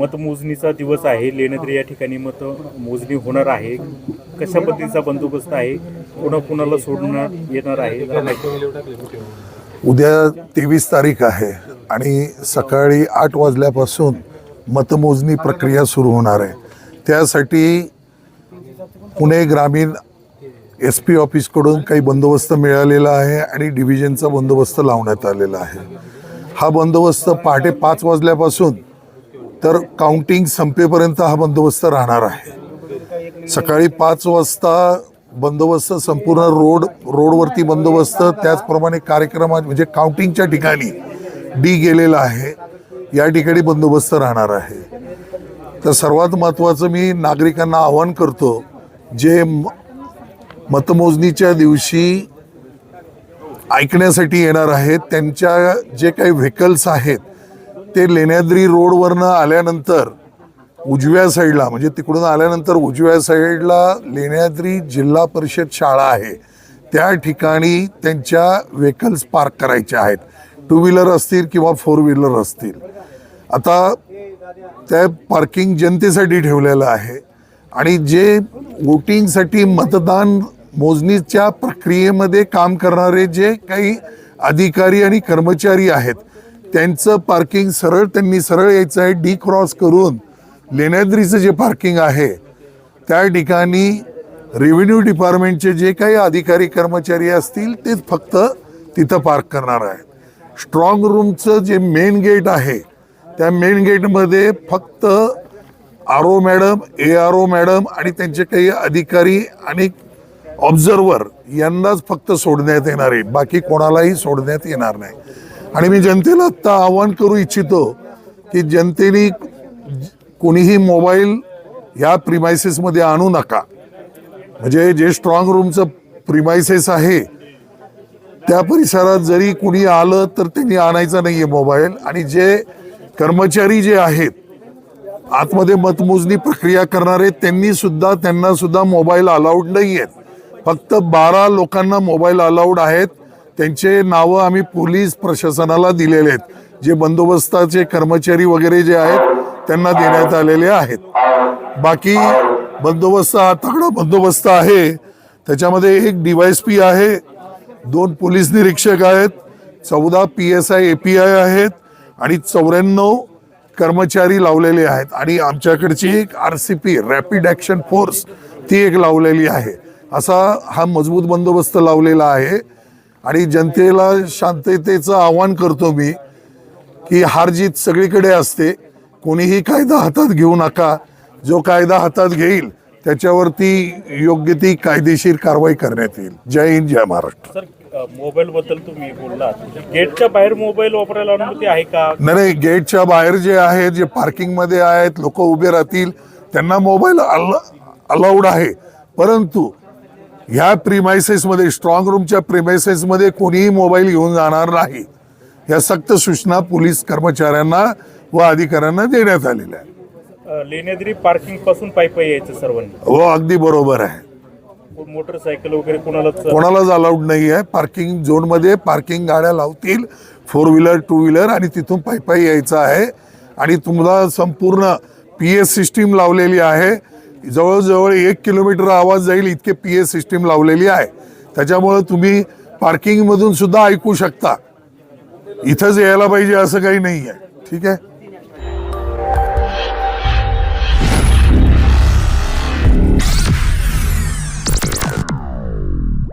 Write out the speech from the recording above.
मतमोजणीचा दिवस आहे. लेणेद्री या ठिकाणी मत मोजणी होणार आहे. कशा पद्धतीचा बंदोबस्त आहे? पुन्हा कुणाला सोडण्यात येणार आहे? उद्या तेवीस तारीख आहे आणि सकाळी आठ वाजल्यापासून मतमोजणी प्रक्रिया सुरू होणार आहे. त्यासाठी पुणे ग्रामीण एस पी ऑफिसकडून काही बंदोबस्त मिळालेला आहे आणि डिव्हिजनचा बंदोबस्त लावण्यात आलेला आहे. हा बंदोबस्त पहाटे पाच वाजल्यापासून तर काउंटिंग संपेपर्यंत हा बंदोबस्त राहणार आहे. सकाळी पाच वाजता बंदोबस्त संपूर्ण रोड रोडवरती बंदोबस्त त्याचप्रमाणे कार्यक्रमात म्हणजे काउंटिंगच्या ठिकाणी डी गेलेला आहे. या ठिकाणी बंदोबस्त राहणार आहे. तर सर्वात महत्त्वाचं मी नागरिकांना आवाहन करतो जे म- मतमोजणीच्या दिवशी ऐकण्यासाठी येणार आहेत त्यांच्या जे काही व्हेकल्स आहेत ते लेण्याद्री रोडवरनं आल्यानंतर उजव्या साईडला म्हणजे तिकडून आल्यानंतर उजव्या साईडला लेण्याद्री जिल्हा परिषद शाळा आहे. त्या ठिकाणी त्यांच्या व्हेकल्स पार्क करायच्या आहेत. टू व्हीलर असतील किंवा फोर व्हीलर असतील. आता त्या पार्किंग जनतेसाठी ठेवलेलं आहे आणि जे वोटिंगसाठी मतदान मोजणीच्या प्रक्रियेमध्ये काम करणारे जे काही अधिकारी आणि कर्मचारी आहेत त्यांचं पार्किंग सरळ त्यांनी सरळ यायचं आहे डी क्रॉस करून. लेण्याद्रीचं जे पार्किंग आहे त्या ठिकाणी रेव्हेन्यू डिपार्टमेंटचे जे काही अधिकारी कर्मचारी असतील ते फक्त तिथं पार्क करणार आहेत. स्ट्रॉंग रूमचं जे मेन गेट आहे त्या मेन गेटमध्ये फक्त R O madam A R O madam आणि त्यांचे काही अधिकारी आणि ऑब्झर्वर यांनाच फक्त सोडण्यात येणार आहे बाकी कोणालाही सोडण्यात येणार नाही. आणि मी जनतेला आत्ता आवाहन करू इच्छितो की जनतेने कोणीही मोबाईल ह्या प्रिमायसेसमध्ये आणू नका. म्हणजे जे स्ट्रॉंग रूमचं प्रिमायसेस आहे त्या परिसरात जरी कुणी आलं तर त्यांनी आणायचा आहे मोबाईल. आणि जे कर्मचारी जे आहेत आतमध्ये मतमोजणी प्रक्रिया करणारे त्यांनी सुद्धा त्यांना सुद्धा मोबाईल अलाउड नाही आहेत फक्त बारा लोकांना मोबाईल अलाउड आहेत. त्यांचे नावं आम्ही पोलीस प्रशासनाला दिलेले आहेत. जे बंदोबस्ताचे कर्मचारी वगैरे जे आहेत त्यांना देण्यात आलेले आहेत. बाकी बंदोबस्त हा तगडा बंदोबस्त आहे. त्याच्यामध्ये एक डीवायस पी आहे दोन पोलीस निरीक्षक आहेत चौदा P S I A P I आहेत आणि चौऱ्याण्णव कर्मचारी लावलेले आहेत. आणि आमच्याकडची एक R C P rapid action force ती एक लावलेली आहे. असा हा मजबूत बंदोबस्त लावलेला आहे. आणि जनतेला शांततेचं आवाहन करतो मी की हार जीत सगळीकडे असते. कोणीही कायदा हातात घेऊ नका. जो कायदा हातात घेईल त्याच्यावरती योग्य ती कायदेशीर कारवाई करण्यात येईल. जय हिंद जय महाराष्ट्र. मोबाईल बद्दल तुम्ही बोललात. गेटच्या बाहेर मोबाईल वापरायला अनुमती आहे का? नाही नाही गेटच्या बाहेर जे आहेत जे पार्किंगमध्ये आहेत लोक उभे राहतील त्यांना मोबाईल अलाउड आहे. परंतु ह्या प्रिमायसेसमध्ये स्ट्रॉंग रूमच्या प्रिमायसेसमध्ये कोणीही मोबाईल घेऊन जाणार नाही. या सक्त सूचना पोलीस कर्मचाऱ्यांना व अधिकाऱ्यांना देण्यात आलेल्या आहेत. लेण्याद्री पार्किंगपासून पायी पायी यायचं सर्वांनी. हो अगदी बरोबर आहे. मोटरसायकल वगैरे कोणालाच कोणालाच अलाउड नाही आहे. पार्किंग झोनमध्ये पार्किंग गाड्या लावतील फोर व्हीलर टू व्हीलर आणि तिथून पायी पायी यायचं आहे. आणि तुम्हाला संपूर्ण पी एस सिस्टीम लावलेली आहे. जवळजवळ एक किलोमीटर आवाज जाईल इतके पी एस सिस्टीम लावलेली आहे. त्याच्यामुळं तुम्ही पार्किंगमधून सुद्धा ऐकू शकता. इथंच यायला पाहिजे असं काही नाही आहे ठीक आहे?